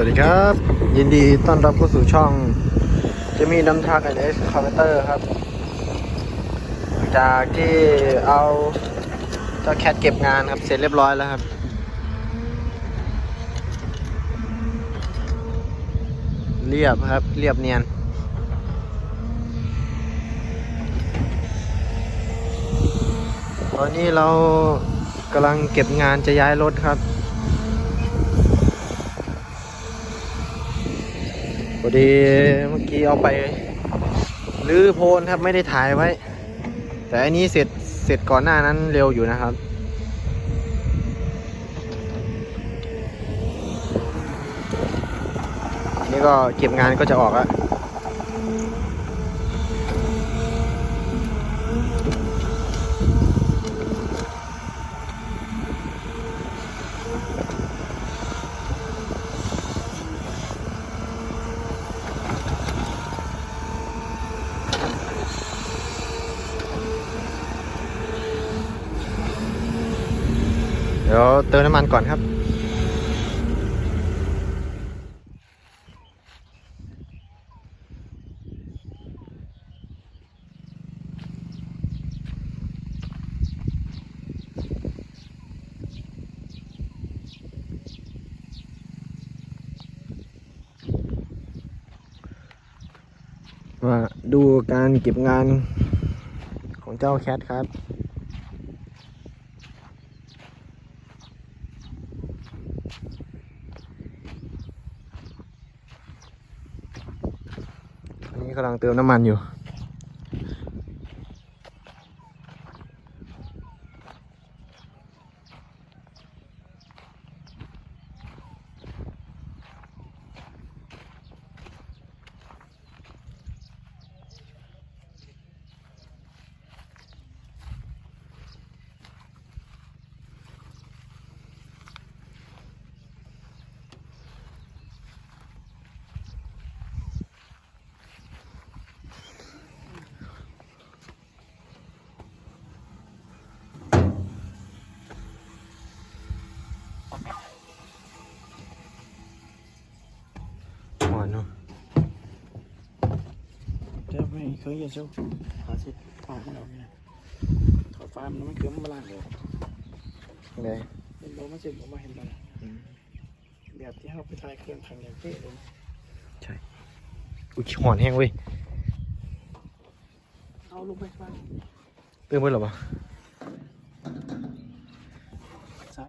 วัสดีครับ ยินดีต้อนรับเข้าสู่ช่องจะมีน้ำทักไอเอสคอมพิวเตอร์ครับ จากที่เอาเจ้าแคทเก็บงานครับ เสร็จเรียบร้อยแล้วครับ เรียบครับ เรียบเนียนตอนนี้เรากำลังเก็บงานจะย้ายรถครับ พอดีเมื่อกี้เอาไปลื้อโพนครับไม่ได้ถ่ายไว้ แต่อันนี้เสร็จเสร็จก่อนหน้านั้นเร็วอยู่นะครับ นี่ก็เก็บงานก็จะออกแล้ว เดี๋ยวเติมน้ำมันก่อนครับ มาดูการเก็บงานของเจ้าแคทครับ กำลังเติมน้ำมันอยู่ หวานเนาะ เจ้าไม่เคยเห็นเจ้าหาสิถอดมันออกเนี่ยถอดฟ้ามันไม่เกิดมั นมาล่างเลยไงเห็นโลมันเจ็บผมมาเห็นมันแบบที่เขาไปทายเครื่องทางอย่างเท่เลยอุ้ยหอนแห้งเว้ย เอาลูกไปฟ้าเติมเพิ่มหรอปะเ